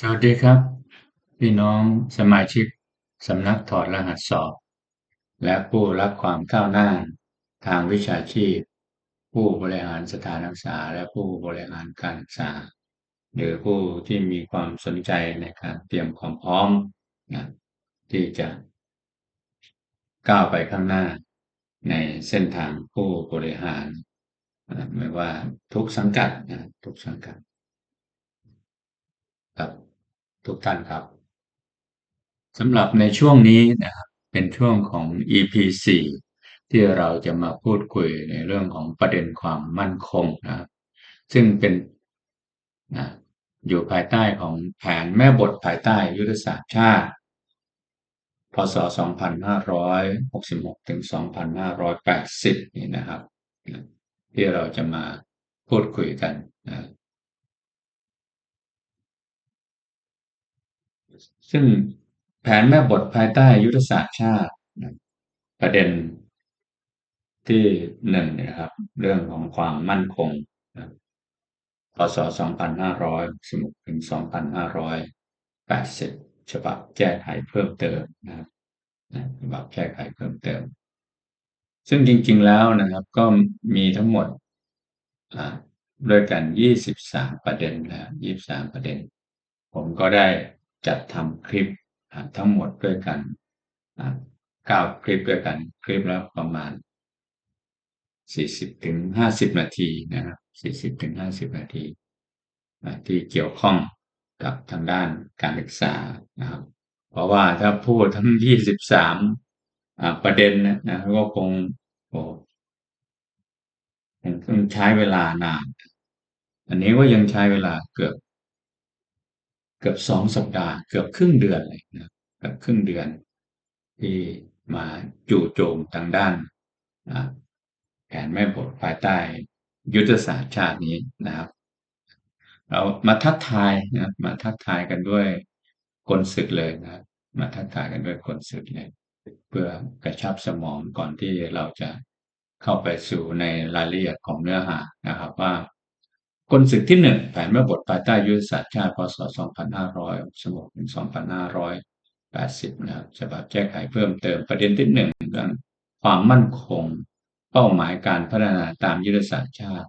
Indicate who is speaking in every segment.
Speaker 1: สวัสดีครับ พี่น้องสมาชิกสำนักถอดรหัสสอบ และผู้รักความก้าวหน้า ทางวิชาชีพ ผู้บริหารสถานศึกษา และผู้บริหารการศึกษา หรือผู้ที่มีความสนใจในการเตรียมความพร้อมนะที่จะก้าวไปข้างหน้า ในเส้นทางผู้บริหาร ไม่ว่าทุกสังกัดนะทุกสังกัดครับ ทุกท่านครับสำหรับในช่วงนี้นะครับเป็นช่วงของ EP 4ที่เราจะมาพูดคุยในเรื่องของประเด็นความมั่นคงนะครับซึ่งเป็นนะอยู่ภายใต้ของแผนแม่บทภายใต้ยุทธศาสตร์ชาติ พศ 2566 ถึง 2580 นี่นะครับ ที่เราจะมาพูดคุยกันนะ ซึ่งแผนแม่บทภายใต้ยุทธศาสตร์ชาติประเด็นที่หนึ่งนะครับ เรื่องของความมั่นคงพศ 2516ถึง2580 ฉบับแก้ไขเพิ่มเติมนะครับฉบับแก้ไขเพิ่มเติม ซึ่งจริงๆแล้วนะครับก็มีทั้งหมดด้วยกัน 23 ประเด็นนะ23 ประเด็น ผมก็ได้ จัดทำคลิปทั้งหมดด้วยกันเก้าคลิปด้วยกัน คลิปแล้วประมาณ40ถึง50นาทีนะครับ40ถึง50นาทีที่เกี่ยวข้องกับทางด้านการศึกษานะครับ เพราะว่าถ้าพูดทั้ง23ประเด็นนะก็คงโอ้ต้องใช้เวลานาน อันนี้ก็ยังใช้เวลาเกือบ เกือบสองสัปดาห์ เกือบครึ่งเดือนเลยนะเกือบครึ่งเดือน ที่มาจู่โจมทางด้านแผนแม่บทภายใต้ยุทธศาสตร์ชาตินี้นะครับ เรามาทักทายนะมาทักทายกันด้วยกลศึกเลยนะ มาทักทายกันด้วยกลศึกเลยเพื่อกระชับสมองก่อนที่เราจะเข้าไปสู่ในรายละเอียดของเนื้อหานะครับว่า กลศึกที่หนึ่งแผนแม่บทภายใต้ยุทธศาสตร์ชาติพศ 2566ถึง2580 นะครับฉบับแก้ไขเพิ่มเติมประเด็นที่หนึ่งเรื่องความมั่นคง เป้าหมายการพัฒนาตามยุทธศาสตร์ชาติ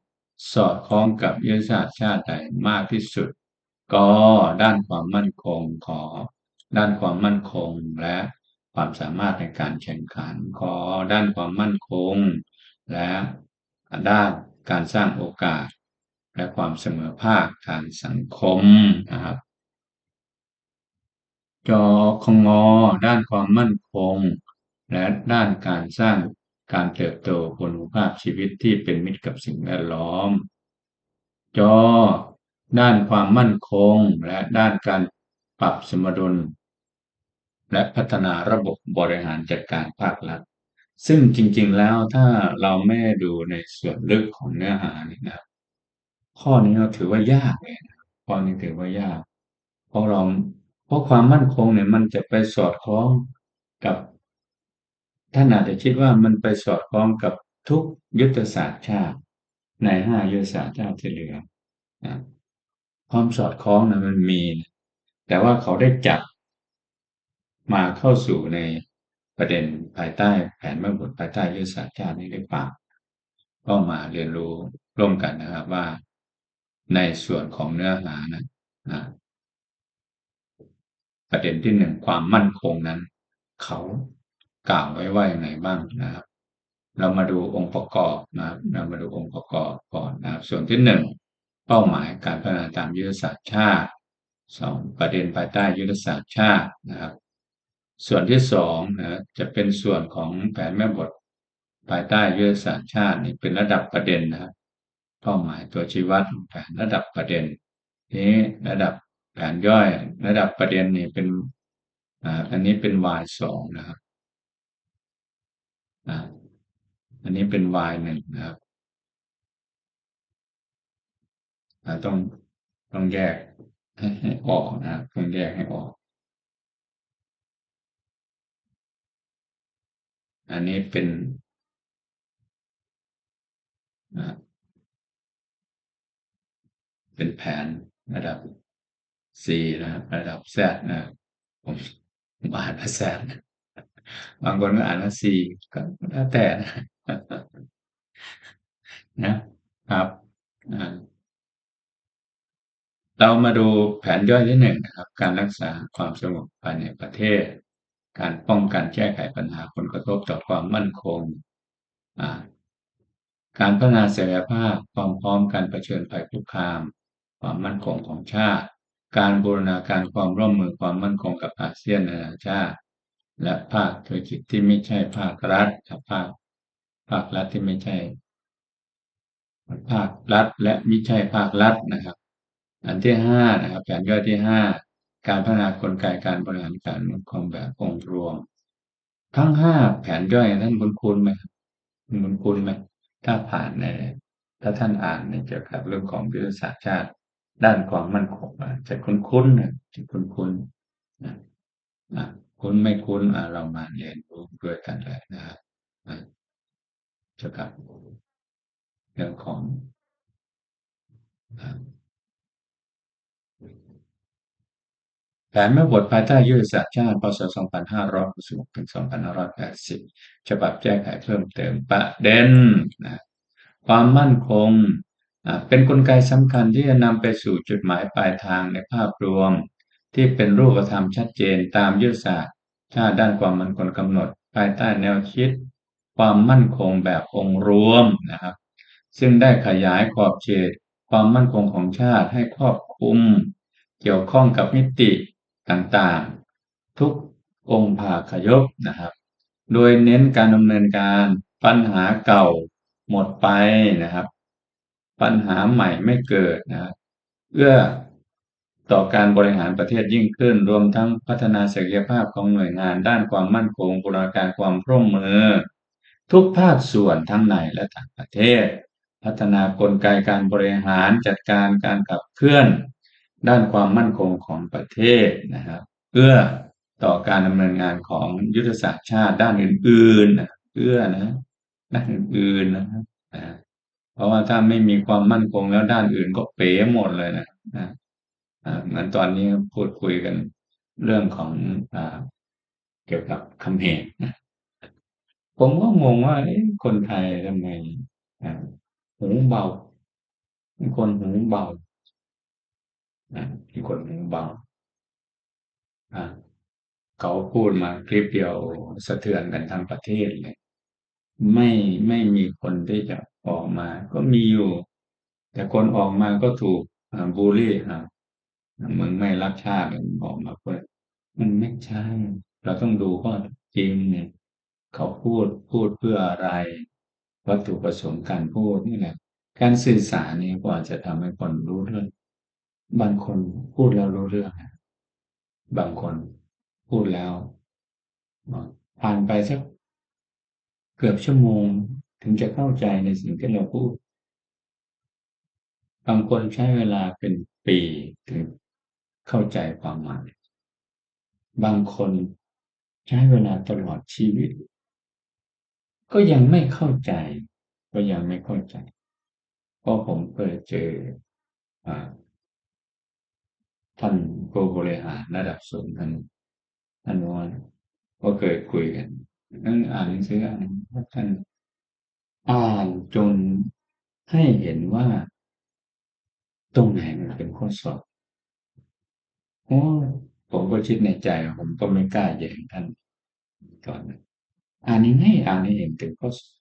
Speaker 1: สอดคล้องกับยุทธศาสตร์ชาติใดมากที่สุด ก็ด้านความมั่นคงขอ ด้านความมั่นคงและความสามารถในการแข่งขันขอด้านความมั่นคง และด้านการสร้างโอกาส และความเสมอภาคทางสังคมนะครับจอคงอด้านความมั่นคง และด้านการสร้างการเติบโตคุณภาพชีวิตที่เป็นมิตรกับสิ่งแวดล้อม จอ ด้านความมั่นคง และด้านการปรับสมดุล และพัฒนาระบบบริหารจัดการภาครัฐ ซึ่งจริงๆแล้วถ้าเราไม่ดูในส่วนลึกของเนื้อหานี่นะ ข้อนี้เราถือว่ายากเลยนะข้อนี้ถือว่ายากเพราะเราเพราะความมั่นคงเนี่ย มันจะไปสอดคล้องกับท่านอาจจะคิดว่ามันไปสอดคล้องกับทุกยุทธศาสตร์ชาติ ในห้ายุทธศาสตร์ชาติที่เหลือนะความสอดคล้องนะมันมี แต่ว่าเขาได้จับมาเข้าสู่ในประเด็นภายใต้แผนเมื่อบทภายใต้ยุทธศาสตร์ชาตินี้หรือเปล่าก็มาเรียนรู้ร่วมกันนะครับว่า ในส่วนของเนื้อหานะประเด็นที่หนึ่งความมั่นคงนั้น เขากล่าวไว้ว่าอย่างไรบ้างนะครับ เรามาดูองค์ประกอบนะครับเรามาดูองค์ประกอบก่อนนะครับ ส่วนที่หนึ่งเป้าหมายการพัฒนาตามยุทธศาสตร์ชาติสองประเด็นภายใต้ยุทธศาสตร์ชาตินะครับ ส่วนที่สองนะจะเป็นส่วนของแผนแม่บทภายใต้ยุทธศาสตร์ชาตินี่เป็นระดับประเด็นนะครับ เป้าหมายตัวชี้วัดแผนระดับประเด็นนี้ระดับแผนย่อย ระดับประเด็นนี่เป็นอ่าอันนี้เป็น y สองนะครับอ่าอันนี้เป็น y หนึ่งนะครับต้องต้องแยกให้ออกนะครับต้องแยกให้ออก อันนี้เป็น เป็นแผนระดับ C นะครับระดับ Z นะผมผมอ่านว่า Z บางคนก็อ่านว่า C ก็แล้วแต่นะนะครับเรามาดูแผนย่อยที่หนึ่งนะครับ การรักษาความสงบภายในประเทศ การป้องกันแก้ไขปัญหาผลกระทบต่อความมั่นคง การพัฒนาศักยภาพความพร้อมการเผชิญภัยคุกคาม ความมั่นคงของชาติ การบูรณาการความร่วมมือความมั่นคงกับอาเซียนนานาชาติ และภาคธุรกิจที่ไม่ใช่ภาครัฐภาคภาครัฐที่ไม่ใช่ ภาครัฐและไม่ใช่ภาครัฐนะครับ อันที่ห้านะครับแผนย่อยที่ห้าการพัฒนากลไกการบริหารการมั่นคงแบบองค์รวม ทั้งห้าแผนย่อยท่านคุ้นคุ้นไหมคุ้นคุ้นไหมถ้าผ่านในถ้าท่านอ่านในเกี่ยวกับเรื่องของยุทธศาสตร์ชาติ ด้านความมั่นคงจะคุ้นคุ้นะจะคุ้นคุ้นะคุ้นไม่คุ้นเรามาเรียนรู้ด้วยกันเลยนะครับเกี่ยวกับเรื่องของแผนแม่บทภายใต้ยุทธศาสตร์ชาติพศ 2566ถึง2580 ฉบับแก้ไขเพิ่มเติมประเด็นนะความมั่นคง เป็นนกลไกสำคัญที่จะนำไปสู่จุดหมายปลายทางในภาพรวม ที่เป็นรูปธรรมชัดเจนตามยุทธศาสตร์ชาติด้านความมั่นคงกำหนด ภายใต้แนวคิด ความมั่นคงแบบองค์รวมนะครับ ซึ่งได้ขยายขอบเขตความมั่นคงของชาติให้ครอบคลุม เกี่ยวข้องกับมิติต่างๆ ทุกองค์ภาคยกนะครับ โดยเน้นการดำเนินการปัญหาเก่าหมดไปนะครับ ปัญหาใหม่ไม่เกิดนะเอื้อต่อการบริหารประเทศยิ่งขึ้น รวมทั้งพัฒนาศักยภาพของหน่วยงานด้านความมั่นคงบูรณาการความร่วมมือ ทุกภาคส่วนทั้งในและต่างประเทศ พัฒนากลไกการบริหารจัดการการขับเคลื่อน ด้านความมั่นคงของประเทศนะครับเอื้อต่อการดำเนินงานของยุทธศาสตร์ชาติด้านอื่นๆเอื้อนะด้านอื่นๆนะครับ เพราะว่าถ้าไม่มีความมั่นคงแล้วด้านอื่นก็เป๋หมดเลยนะนะเหมือนตอนนี้พูดคุยกันเรื่องของอเกี่ยวกับคำเหงนะผมก็งงว่าคนไทยทำไมหูเบาคนหูเบาที่คนหูเบาเขาพูดมาคลิปเดียวสะเทือนกันทั้งประเทศเลย ไม่ไม่มีคนที่จะออกมา ก็มีอยู่ แต่คนออกมาก็ถูกบูลลี่ครับมึงไม่รักชาติออกมาเพื่อมันไม่ใช่ เราต้องดูข้อจริงเนี่ยเขาพูดพูดเพื่ออะไร วัตถุประสงค์การพูดนี่แหละ การสื่อสารนี่กว่าจะทำให้คนรู้เรื่อง บางคนพูดแล้วรู้เรื่องบางคนพูดแล้วผ่านไปสัก เกือบชั่วโมงถึงจะเข้าใจในสิ่งที่เราพูดบางคนใช้เวลาเป็นปีถึงเข้าใจความหมาย บางคนใช้เวลาตลอดชีวิต ก็ยังไม่เข้าใจ ก็ยังไม่เข้าใจ เพราะผมเคยเจอท่านผู้บริหารระดับสูงท่านท่านว่าก็เคยคุยกัน นั่งอ่านหนังสืออ่านท่านอ่านจนให้เห็นว่า ตรงไหนมันเป็นข้อสอบโอ้ผมก็คิดในใจ ผมก็ไม่กล้าแย้งท่านก่อนอ่านนี้ให้อ่านนี้เห็นถึงข้อสอบ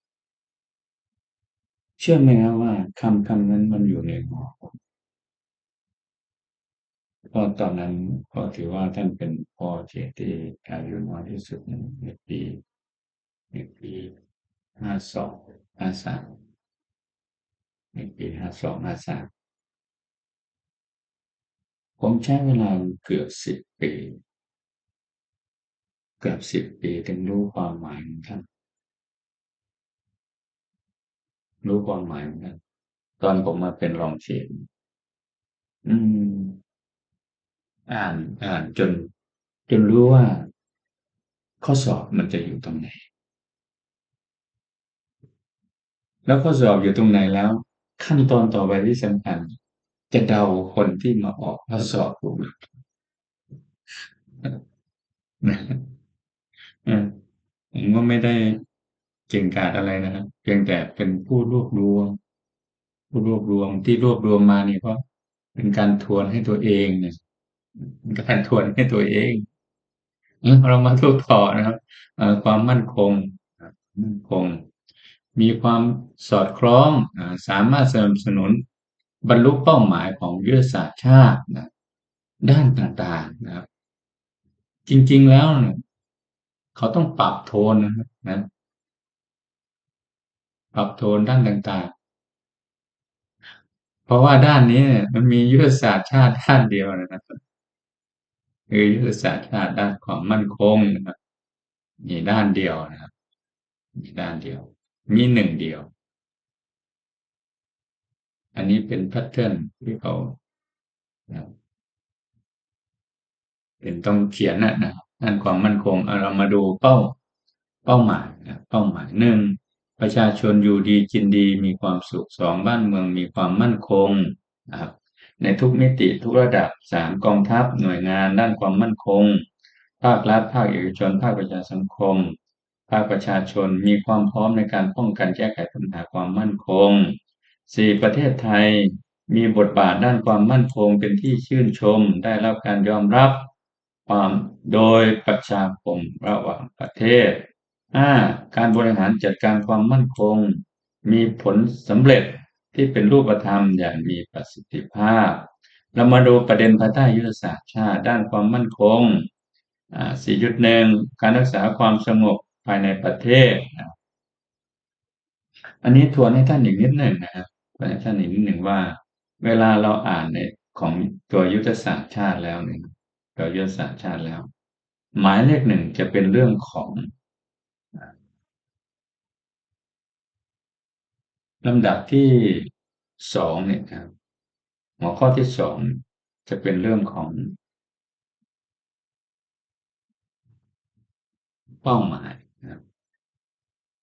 Speaker 1: เชื่อไหมครับว่าคำคำนั้นมันอยู่ในหัวผมก็ตอนนั้นก็ถือว่าท่านเป็นพ่อเจตีอายุน้อยที่สุดในปี ในปีห้าสองห้าสามในปีห้าสองห้าสามผมใช้เวลาเกือบสิบปี เกือบสิบปีถึงรู้ความหมายของท่านรู้ความหมายของท่านตอนผมมาเป็นรองเชียนอืม อ่านอ่านจน จนรู้ว่า ข้อสอบมันจะอยู่ตรงไหน แล้วข้อสอบอยู่ตรงไหนแล้ว ขั้นตอนต่อไปที่สำคัญจะเดาคนที่มาออกข้อสอบผมนะผมก็ไม่ได้เก่งกาจอะไรนะครับเพียงแต่เป็นผู้รวบรวม ผู้รวบรวมที่รวบรวมมานี่เพราะเป็นการทวนให้ตัวเองเนี่ยการทวนให้ตัวเองเรามาทุกต่อนะครับความมั่นคงมั่นคง มีความสอดคล้องสามารถสนับสนุนบรรลุเป้าหมายของยุทธศาสตร์ชาตินะด้านต่างๆนะครับ จริงๆแล้วเนี่ยเขาต้องปรับโทนนะครับนะปรับโทนด้านต่างๆ เพราะว่าด้านนี้เนี่ยมันมียุทธศาสตร์ชาติด้านเดียวนะครับคือยุทธศาสตร์ชาติด้านความมั่นคงนะครับมีด้านเดียวนะครับมีด้านเดียว มีหนึ่งเดียว อันนี้เป็นแพทเทิร์นที่เขาเป็นต้องเขียนนะนะด้านความมั่นคงเรามาดูเป้าเป้าหมายนะเป้าหมายหนึ่งประชาชนอยู่ดีกินดีมีความสุขสองบ้านเมืองมีความมั่นคงนะครับในทุกมิติทุกระดับสามกองทัพหน่วยงานด้านความมั่นคง ภาครัฐภาคเอกชนภาคประชาสังคม ภาคประชาชนมีความพร้อมในการป้องกันแก้ไขปัญหาความมั่นคงสี่ประเทศไทยมีบทบาทด้านความมั่นคงเป็นที่ชื่นชม ได้รับการยอมรับความโดยประชาคมระหว่างประเทศ 5. การบริหารจัดการความมั่นคง มีผลสำเร็จที่เป็นรูปธรรมอย่างมีประสิทธิภาพ เรามาดูประเด็นภายใต้ยุทธศาสตร์ชาติด้านความมั่นคง 4.1 การรักษาความสงบ ภายในประเทศอันนี้ทวนให้ท่านอีกนิดหนึ่งนะครับทวนให้ท่านอีกนิดหนึ่งว่า เวลาเราอ่านในของตัวยุทธศาสตร์ชาติแล้วเนี่ยตัวยุทธศาสตร์ชาติแล้ว หมายเลขหนึ่งจะเป็นเรื่องของลำดับที่สองเนี่ยครับหัวข้อที่สองจะเป็นเรื่องของ เป้าหมาย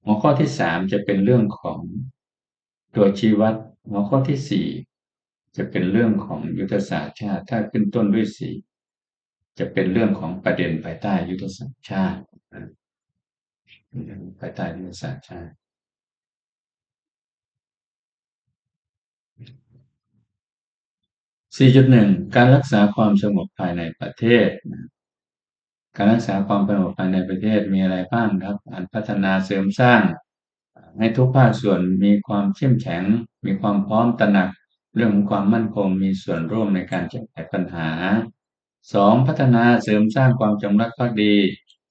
Speaker 1: หัวข้อที่สามจะเป็นเรื่องของตัวชี้วัด หัวข้อที่สี่จะเป็นเรื่องของยุทธศาสตร์ชาติ ถ้าขึ้นต้นด้วยสี่จะเป็นเรื่องของประเด็นภายใต้ยุทธศาสตร์ชาติภายใต้ยุทธศาสตร์ชาติ4.1 การรักษาความสงบภายในประเทศ การรักษาความสงบภายในประเทศมีอะไรบ้างครับการพัฒนาเสริมสร้าง ให้ทุกภาคส่วนมีความเข้มแข็ง มีความพร้อมตระหนัก เรื่องของความมั่นคงมีส่วนร่วมในการแก้ไขปัญหา 2. พัฒนาเสริมสร้างความจงรักภักดี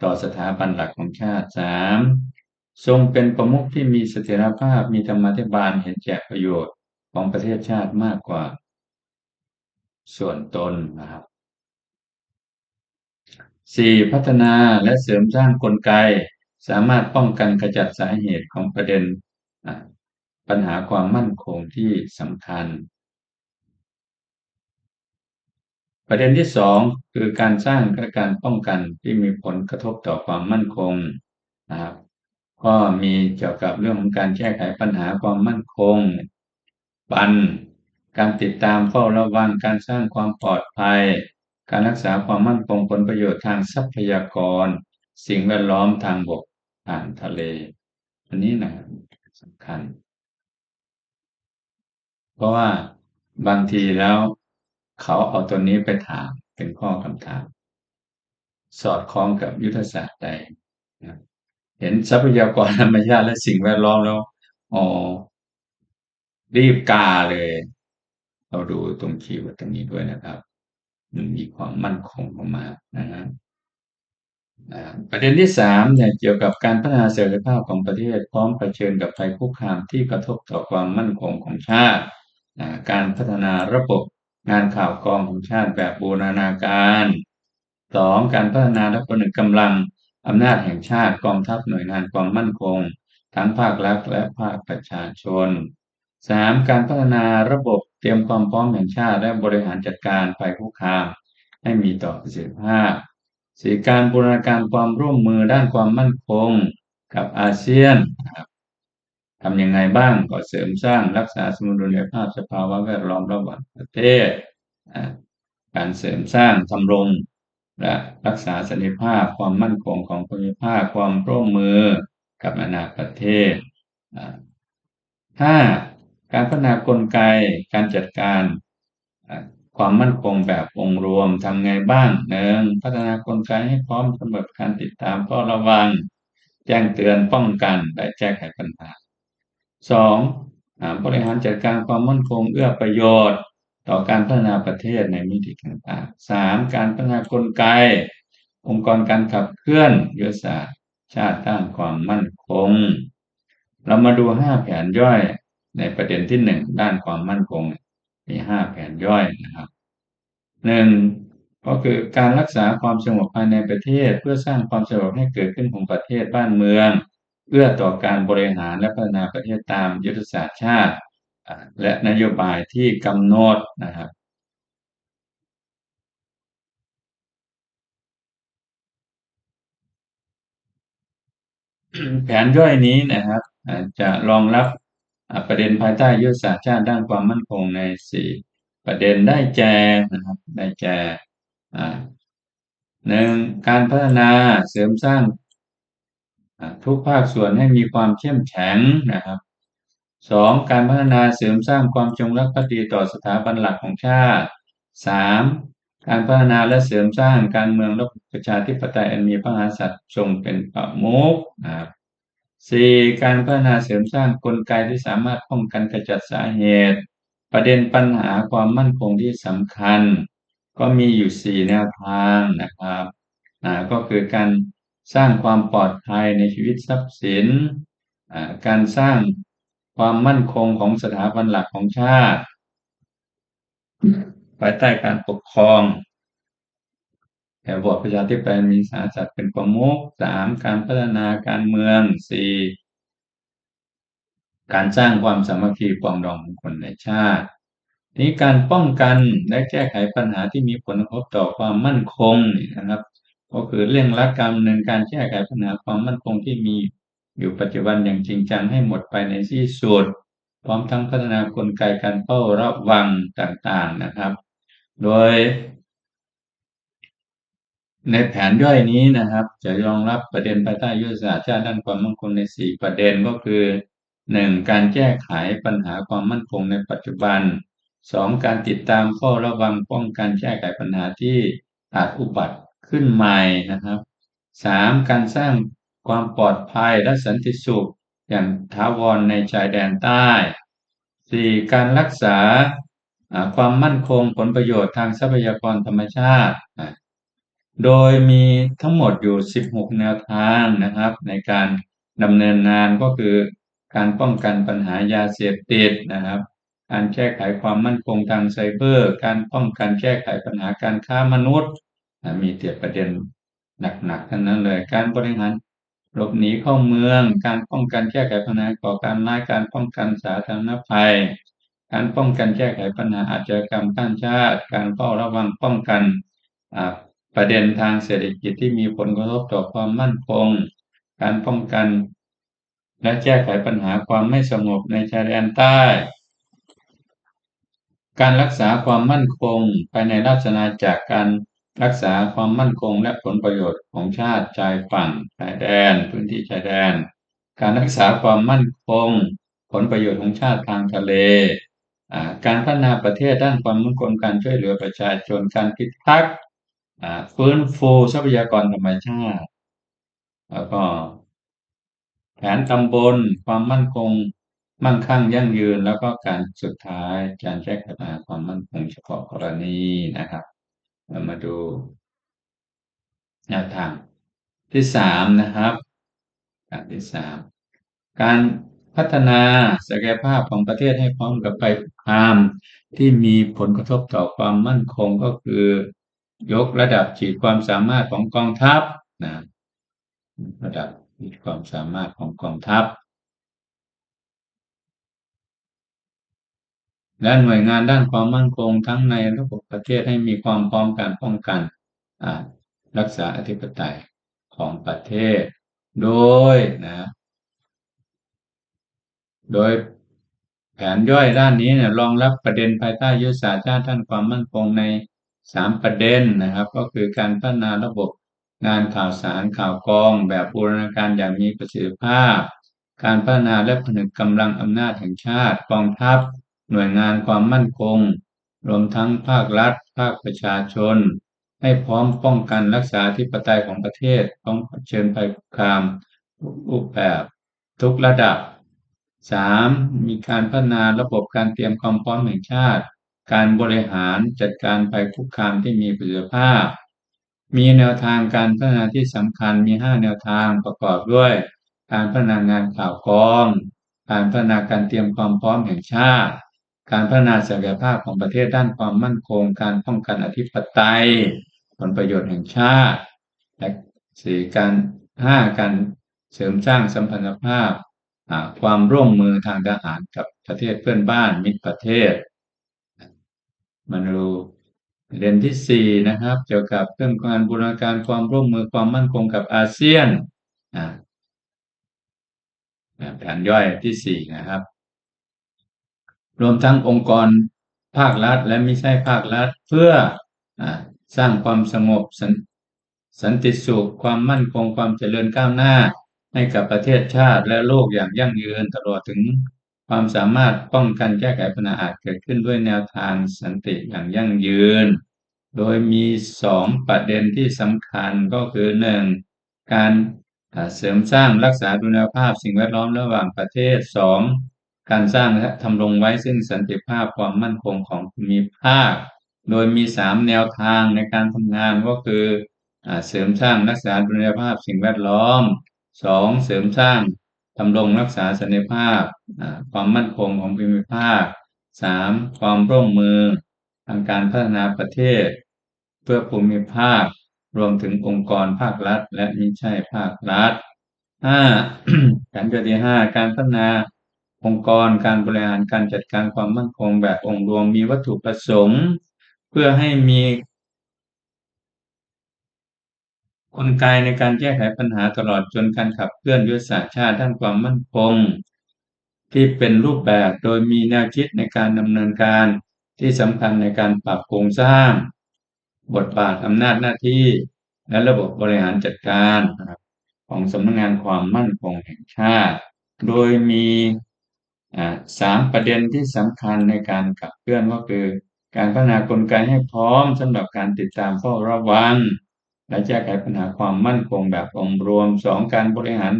Speaker 1: ต่อสถาบันหลักของชาติ 3. ทรงเป็นประมุขที่มีเสถียรภาพมีธรรมาธิบาลเห็นแก่ประโยชน์ของประเทศชาติมากกว่า ส่วนตนนะครับ สี่พัฒนาและเสริมสร้างกลไก สามารถป้องกันขจัดสาเหตุของประเด็นปัญหาความมั่นคงที่สำคัญ ประเด็นที่สองคือการสร้างและการป้องกันที่มีผลกระทบต่อความมั่นคงนะครับก็มีเกี่ยวกับเรื่องของการแก้ไขปัญหาความมั่นคง ปัน การติดตามเฝ้าระวังการสร้างความปลอดภัย การรักษาความมั่นคงผลประโยชน์ทางทรัพยากร สิ่งแวดล้อมทางบกทางทะเล อันนี้นะสำคัญ เพราะว่าบางทีแล้วเขาเอาตัวนี้ไปถามเป็นข้อคำถาม สอดคล้องกับยุทธศาสตร์ใดเห็นทรัพยากรธรรมชาติและสิ่งแวดล้อมแล้วอ๋อรีบกาเลย เราดูตรงคีย์วิร์ดตรงนี้ด้วยนะครับ มันมีความมั่นคงออกมานะครับประเด็นที่สามเนี่ยเกี่ยวกับการพัฒนาเสรีภาพของประเทศ พร้อมเผชิญกับภัยคุกคามที่กระทบต่อความมั่นคงของชาติ การพัฒนาระบบงานข่าวกรองของชาติแบบบูรณาการสองการพัฒนาและผนึกกำลังอำนาจแห่งชาติกองทัพหน่วยงานความมั่นคง ทั้งภาครัฐและภาคประชาชนสามการพัฒนาระบบ เตรียมความพร้อมแห่งชาติ และบริหารจัดการภัยคุกคาม ให้มีต่อประสิทธิภาพสี่การบูรณาการความร่วมมือด้านความมั่นคงกับอาเซียนทำยังไงบ้างก็เสริมสร้างรักษาสมดุลภาพสภาวะแวดล้อมระหว่างประเทศ การเสริมสร้างทำรงและรักษาสันติภาพความมั่นคงของภูมิภาคความร่วมมือกับนานาประเทศห้า การพัฒนากลไกการจัดการความมั่นคงแบบองค์รวมทำไงบ้างหนึ่งพัฒนากลไกให้พร้อมสำหรับการติดตามเฝ้าระวัง แจ้งเตือนป้องกันและแก้ไขปัญหาสองบริหารจัดการความมั่นคงเอื้อประโยชน์ ต่อการพัฒนาประเทศในมิติต่างๆสามการพัฒนากลไก องค์กรการขับเคลื่อนยุทธศาสตร์ชาติด้านความมั่นคง เรามาดูห้าแผนย่อย ในประเด็นที่หนึ่งด้านความมั่นคงมีห้าแผนย่อยนะครับหนึ่งก็คือการรักษาความสงบภายในประเทศ เพื่อสร้างความสงบให้เกิดขึ้นของประเทศบ้านเมืองเอื้อต่อการบริหารและพัฒนาประเทศตามยุทธศาสตร์ชาติ และนโยบายที่กำหนดนะครับแผนย่อยนี้นะครับจะรองรับ ประเด็นภายใต้ยุทธศาสตร์ชาติด้านความมั่นคงในสี่ประเด็นได้แก่นะครับได้แก่หนึ่งการพัฒนาเสริมสร้างทุกภาคส่วนให้มีความเข้มแข็งนะครับสองการพัฒนาเสริมสร้างความจงรักภักดีต่อสถาบันหลักของชาติสามการพัฒนาและเสริมสร้างการเมืองระบประชาธิปไตยอันมีพระมหากษัตริย์ทรงเป็นประมุขนะครับ สี่การพัฒนาเสริมสร้างกลไกที่สามารถป้องกันกระจัดสาเหตุ ประเด็นปัญหาความมั่นคงที่สำคัญ ก็มีอยู่สี่แนวทางนะครับนะก็คือการสร้างความปลอดภัยในชีวิตทรัพย์สินการสร้างความมั่นคงของสถาบันหลักของชาติภายใต้การปกครอง แต่บทประชาธิปไตยมีสาสัตว์เป็นประมุขสามการพัฒนาการเมืองสี่การสร้างความสามัคคีปองดองของคนในชาตินี้การป้องกันและแก้ไขปัญหาที่มีผลกระทบต่อความมั่นคงนะครับ ก็คือเร่งรักการดำเนินการแก้ไขปัญหาความมั่นคงที่มีอยู่ปัจจุบันอย่างจริงจังให้หมดไปในที่สุดพร้อมทั้งพัฒนากลไกการเฝ้าระวังต่างๆนะครับ โดย ในแผนย่อยนี้นะครับ จะรองรับประเด็นภายใต้ยุทธศาสตร์ชาติด้านความมั่นคงในสี่ประเด็นก็คือหนึ่งการแก้ไขปัญหาความมั่นคงในปัจจุบันสองการติดตามเฝ้าระวังป้องกันแก้ไขปัญหาที่อาจอุบัติขึ้นใหม่นะครับสามการสร้างความปลอดภัยและสันติสุขอย่างถาวรในชายแดนใต้ 4. การรักษาความมั่นคงผลประโยชน์ทางทรัพยากรธรรมชาติ โดยมีทั้งหมดอยู่ 16 แนวทางนะครับ ในการดำเนินงานก็คือการป้องกันปัญหายาเสพติดนะครับ การแก้ไขความมั่นคงทางไซเบอร์ การป้องกันแก้ไขปัญหาการค้ามนุษย์ มีเตียประเด็นหนักๆทั้งนั้นเลย การบริหารหลบหนีเข้าเมือง การป้องกันแก้ไขปัญหาก่อการร้ายการป้องกันสาธารณภัย การป้องกันแก้ไขปัญหาอาชญากรรมข้ามชาติ การเฝ้าระวังป้องกัน ประเด็นทางเศรษฐกิจที่มีผลกระทบต่อความมั่นคง การป้องกัน และแก้ไขปัญหาความไม่สงบในชายแดนใต้ การรักษาความมั่นคงภายในราชนาจักรการรักษาความมั่นคงและผลประโยชน์ของชาติชายฝั่งชายแดน พื้นที่ชายแดน การรักษาความมั่นคง ผลประโยชน์ของชาติทางทะเล การพัฒนาประเทศด้านความมั่นคงการช่วยเหลือประชาชนการพิทักษ์ ฟื้นฟูทรัพยากรธรรมชาติ แล้วก็ แผนตำบล ความมั่นคง มั่งคั่งยั่งยืน แล้วก็การสุดท้ายการแก้ปัญหาความมั่นคงเฉพาะกรณีนะครับ เรามาดูแนวทางที่สามนะครับการที่สามการพัฒนาศักยภาพของประเทศให้พร้อมกับไปพามที่มีผลกระทบต่อความมั่นคงก็คือ ยกระดับขีดความสามารถของกองทัพนะระดับขีดความสามารถของกองทัพ และหน่วยงานด้านความมั่นคงทั้งในระบบประเทศให้มีความพร้อมการป้องกันรักษาอธิปไตยของประเทศ โดยนะโดยแผนย่อยด้านนี้เนี่ยรองรับประเด็นภายใต้ยุทธศาสตร์ชาติด้านความมั่นคงใน สามประเด็นนะครับ ก็คือการพัฒนาระบบงานข่าวสารข่าวกรอง แบบบูรณาการอย่างมีประสิทธิภาพ การพัฒนาและผนึกกำลังอำนาจแห่งชาติกองทัพ หน่วยงานความมั่นคง รวมทั้งภาครัฐ ภาคประชาชน ให้พร้อมป้องกันรักษาธิปไตยของประเทศต้องเชิญภัยคุกคามรูปแบบทุกระดับ 3. มีการพัฒนาระบบการเตรียมความพร้อมแห่งชาติ การบริหารจัดการภัยคุกคามที่มีประสิทธิภาพ มีแนวทางการพัฒนาที่สำคัญมี 5 แนวทางประกอบด้วย การพัฒนางานข่าวกรอง การพัฒนาการเตรียมความพร้อมแห่งชาติ การพัฒนาศักยภาพของประเทศด้านความมั่นคง การป้องกันอธิปไตย ผลประโยชน์แห่งชาติ และสี่การห้าการเสริมสร้างสัมพันธภาพ ความร่วมมือทางทหารกับประเทศเพื่อนบ้านมิตรประเทศ มาดูเรียนที่สี่นะครับ เกี่ยวกับเรื่องการบูรณาการความร่วมมือความมั่นคงกับอาเซียนแผนย่อยที่สี่นะครับ รวมทั้งองค์กรภาครัฐและไม่ใช่ภาครัฐเพื่ออสร้างความสงบสสันติสุขความมั่นคงความเจริญก้าวหน้า ให้กับประเทศชาติและโลกอย่างยั่งยืนตลอดถึง ความสามารถป้องกันแก้ไขปัญหาอาจเกิดขึ้นด้วยแนวทางสันติอย่างยั่งยืน โดยมีสองประเด็นที่สำคัญก็คือหนึ่งการเสริมสร้างรักษาดุลยภาพสิ่งแวดล้อมระหว่างประเทศสองการสร้างและทำรงไว้ซึ่งสันติภาพความมั่นคงของภูมิภาค โดยมีสามแนวทางในการทำงานก็คือเสริมสร้างรักษาดุลยภาพสิ่งแวดล้อมสองเสริมสร้าง ทำรงรักษาสันติภาพ ความมั่นคงของภูมิภาคสามความร่วมมือทางการพัฒนาประเทศ เพื่อภูมิภาค รวมถึงองค์กรภาครัฐ และมิใช่ภาครัฐห้าการย่อยที่ห้าการพัฒนาองค์กรการบริหารการจัดการความมั่นคงแบบองค์รวมมีวัตถุประสงค์ เพื่อให้มี กลไกในการแก้ไขปัญหาตลอดจนการขับเคลื่อนยุทธศาสตร์ชาติด้านความมั่นคง ที่เป็นรูปแบบโดยมีแนวคิดในการดำเนินการที่สำคัญในการปรับโครงสร้าง บทบาทอำนาจหน้าที่ และระบบบริหารจัดการของสำนักงงานความมั่นคงแห่งชาติ โดยมีสามประเด็นที่สำคัญในการขับเคลื่อนก็คือ การพัฒนากลไกให้พร้อมสำหรับการติดตามเฝ้าระวัง และแก้ไขปัญหาความมั่นคงแบบองค์รวมสองการบริหาร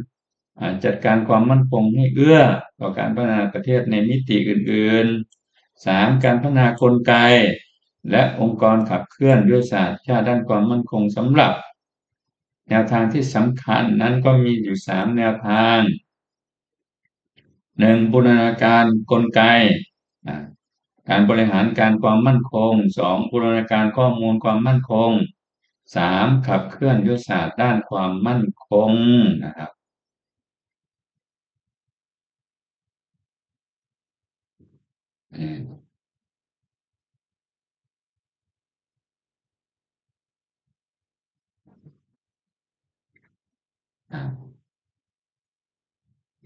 Speaker 1: จัดการความมั่นคงให้เอื้อ ต่อการพัฒนาประเทศในมิติอื่นๆสามการพัฒนากลไก และองค์กรขับเคลื่อนด้วยศาสตร์ชาติด้านความมั่นคงสำหรับ แนวทางที่สำคัญนั้นก็มีอยู่สามแนวทางหนึ่งบูรณาการกลไก การบริหารการความมั่นคงสองบูรณาการข้อมูลความมั่นคง สามขับเคลื่อนยุทธศาสตร์ด้านความมั่นคงนะครับ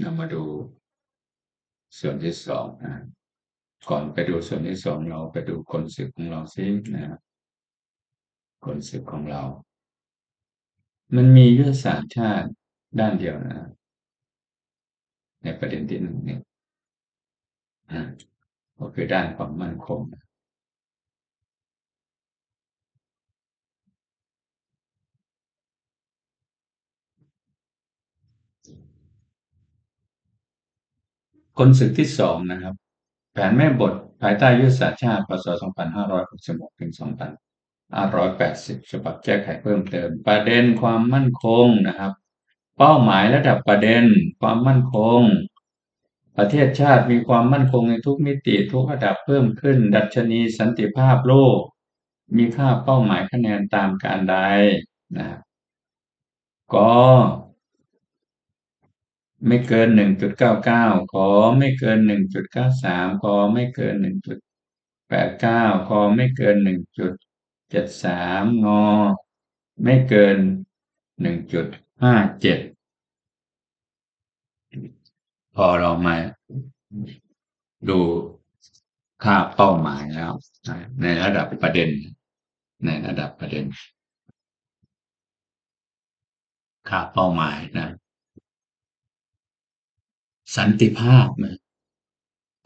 Speaker 1: เรามาดูส่วนที่สองนะก่อนไปดูส่วนที่สองเราไปดูคนศึกของเราซินะครับ คนศึกของเรา มันมียุทธศาสตร์ชาติด้านเดียวนะ ในประเด็นที่หนึ่งเนี่ยก็คือด้านความมั่นคงคนศึกที่สองนะครับ แผนแม่บทภายใต้ยุทธศาสตร์ชาติพศ2566ถึง 2580 ฉบับแก้ไขเพิ่มเติม ประเด็นความมั่นคงนะครับ เป้าหมายระดับประเด็นความมั่นคง ประเทศชาติมีความมั่นคงในทุกมิติทุกระดับเพิ่มขึ้น ดัชนีสันติภาพโลก มีค่าเป้าหมายคะแนนตามการใดนะก็ไม่เกินหนึ่งจุดเก้าเก้าขอไม่เกินหนึ่งจุดเก้าสามขอไม่เกินหนึ่งจุดแปดเก้าขอไม่เกินหนึ่งจุด เจ็ดสามงอ ไม่เกินหนึ่งจุดห้าเจ็ดพอเรามาดูค่าเป้าหมายแล้ว ในระดับประเด็น ในระดับประเด็น ค่าเป้าหมายนะ สันติภาพนะ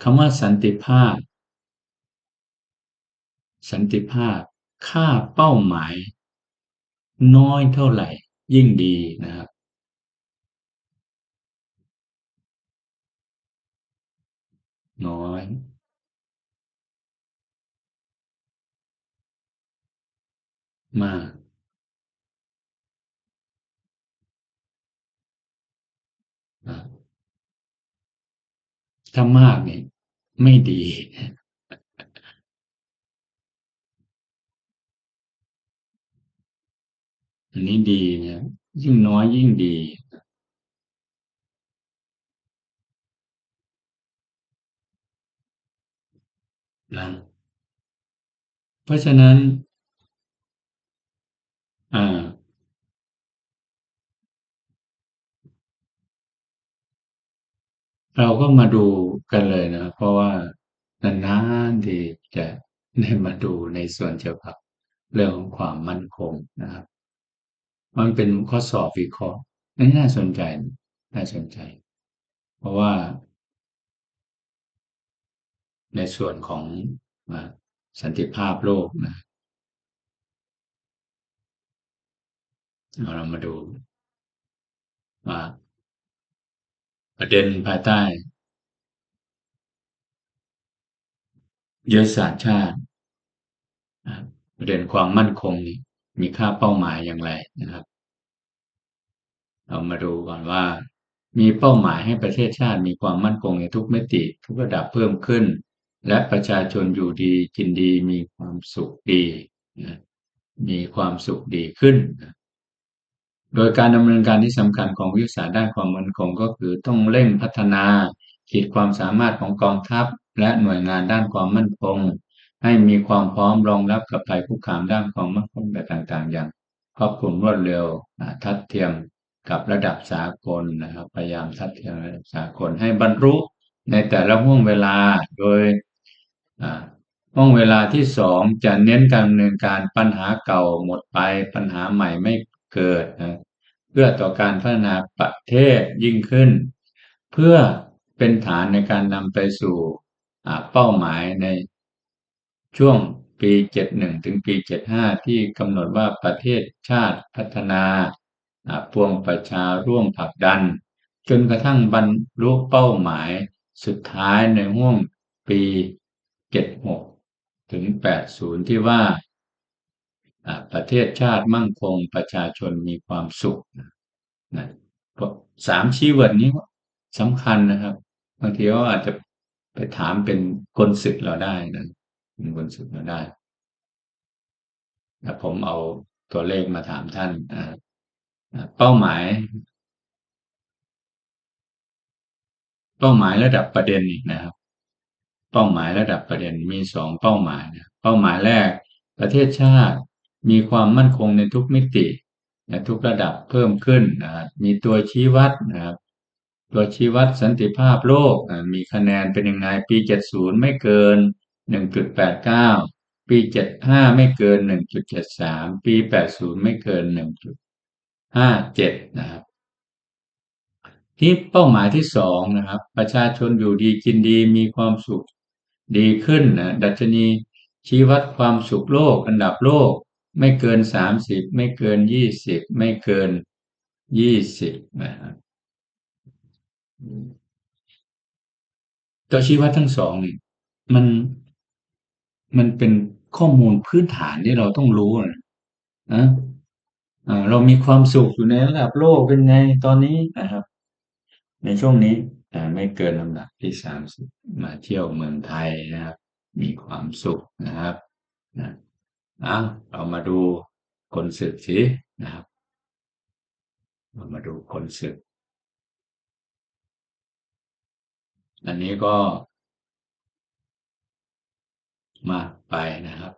Speaker 1: คำว่าสันติภาพ สันติภาพ ค่าเป้าหมายน้อยเท่าไหร่ยิ่งดีนะครับ น้อย มาก ถ้ามากนี่ไม่ดี อันนี้ดีนะยิ่งน้อยยิ่งดีนะเพราะฉะนั้น อ่า เราก็มาดูกันเลยนะ เพราะว่านานๆที่จะได้มาดูในส่วนเกี่ยวกับเรื่องของความมั่นคงนะครับ มันเป็นข้อสอบวิเคราะห์นี่น่าสนใจ น่าสนใจ เพราะว่า ในส่วนของสันติภาพโลกนะเรามาดูว่าประเด็นภายใต้ยุทธศาสตร์ชาติประเด็นความมั่นคงมีค่าเป้าหมายอย่างไรนะครับ เรามาดูก่อนว่า มีเป้าหมายให้ประเทศชาติมีความมั่นคงในทุกมิติ ทุกระดับเพิ่มขึ้น และประชาชนอยู่ดีกินดีมีความสุขดีมีความสุขดีขึ้นโดยการดำเนินการที่สำคัญของวิสาด้านความมั่นคงก็คือต้องเร่งพัฒนาขีดความสามารถของกองทัพ และหน่วยงานด้านความมั่นคง ให้มีความพร้อมรองรับกับภัยคุกคามด้านความมั่นคงแบบต่างๆ อย่างครอบคลุมรวดเร็วทัดเทียม กับระดับสากลนะครับพยายามทัดเทียมระดับสากลให้บรรลุในแต่ละห่วงเวลาโดยห่วงเวลาที่สองจะเน้นการดำเนินการปัญหาเก่าหมดไปปัญหาใหม่ไม่เกิดนะเพื่อต่อการพัฒนาประเทศยิ่งขึ้น เพื่อเป็นฐานในการนำไปสู่เป้าหมายในช่วงปี 71 ถึงปี 75 ที่กำหนดว่าประเทศชาติพัฒนา พวงประชาร่วมผลักดัน จนกระทั่งบรรลุเป้าหมายสุดท้ายในห่วงปี 76 ถึง 80 ที่ว่าประเทศชาติมั่งคงประชาชนมีความสุขนะสามชีวิตนี้สำคัญนะครับ บางทีก็อาจจะไปถามเป็นกลศึกเราได้นะเป็นกลศึกเราได้ผมเอาตัวเลขมาถามท่าน เป้าหมาย เป้าหมายระดับประเด็นอีกนะครับ เป้าหมายระดับประเด็นมีสองเป้าหมายนะเป้าหมายแรก ประเทศชาติมีความมั่นคงในทุกมิตินะทุกระดับเพิ่มขึ้นนะมีตัวชี้วัดนะครับตัวชี้วัดสันติภาพโลกมีคะแนนเป็นยังไงปี 70 ไม่เกิน 1.89 ปี 75 ไม่เกิน 1.73 ปี 80 ไม่เกิน 1.57นะครับ ที่เป้าหมายที่สองนะครับ ประชาชนอยู่ดีกินดีมีความสุขดีขึ้นนะดัชนีชี้วัดความสุขโลก อันดับโลก ไม่เกินสามสิบไม่เกินยี่สิบไม่เกินยี่สิบนะครับตัวชี้วัดทั้งสองนี่มันมันเป็นข้อมูลพื้นฐานที่เราต้องรู้นะ เรามีความสุขอยู่ในระดับโลกเป็นไงตอนนี้นะครับ ในช่วงนี้ไม่เกินลำดับที่สามสิบมาเที่ยวเมืองไทยนะครับ มีความสุขนะครับนะนะเรามาดูคนศึกสินะครับเรามาดูคนศึก อันนี้ก็ มากไปนะครับ